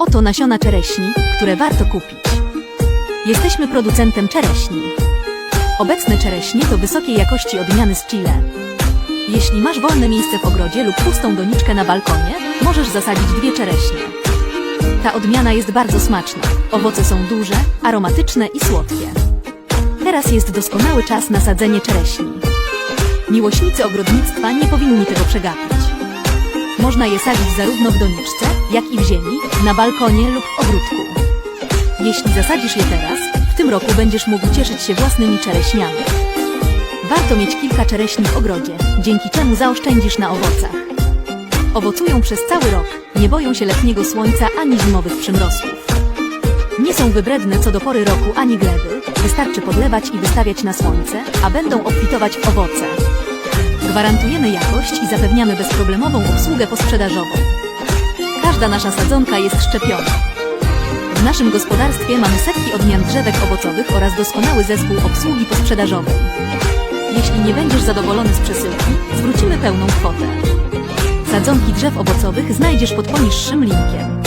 Oto nasiona czereśni, które warto kupić. Jesteśmy producentem czereśni. Obecne czereśnie to wysokiej jakości odmiany z Chile. Jeśli masz wolne miejsce w ogrodzie lub pustą doniczkę na balkonie, możesz zasadzić dwie czereśnie. Ta odmiana jest bardzo smaczna. Owoce są duże, aromatyczne i słodkie. Teraz jest doskonały czas na sadzenie czereśni. Miłośnicy ogrodnictwa nie powinni tego przegapić. Można je sadzić zarówno w doniczce, jak i w ziemi, na balkonie lub ogródku. Jeśli zasadzisz je teraz, w tym roku będziesz mógł cieszyć się własnymi czereśniami. Warto mieć kilka czereśni w ogrodzie, dzięki czemu zaoszczędzisz na owocach. Owocują przez cały rok, nie boją się letniego słońca ani zimowych przymrozków. Nie są wybredne co do pory roku ani gleby, wystarczy podlewać i wystawiać na słońce, a będą obfitować w owoce. Gwarantujemy jakość i zapewniamy bezproblemową obsługę posprzedażową. Każda nasza sadzonka jest szczepiona. W naszym gospodarstwie mamy setki odmian drzewek owocowych oraz doskonały zespół obsługi posprzedażowej. Jeśli nie będziesz zadowolony z przesyłki, zwrócimy pełną kwotę. Sadzonki drzew owocowych znajdziesz pod poniższym linkiem.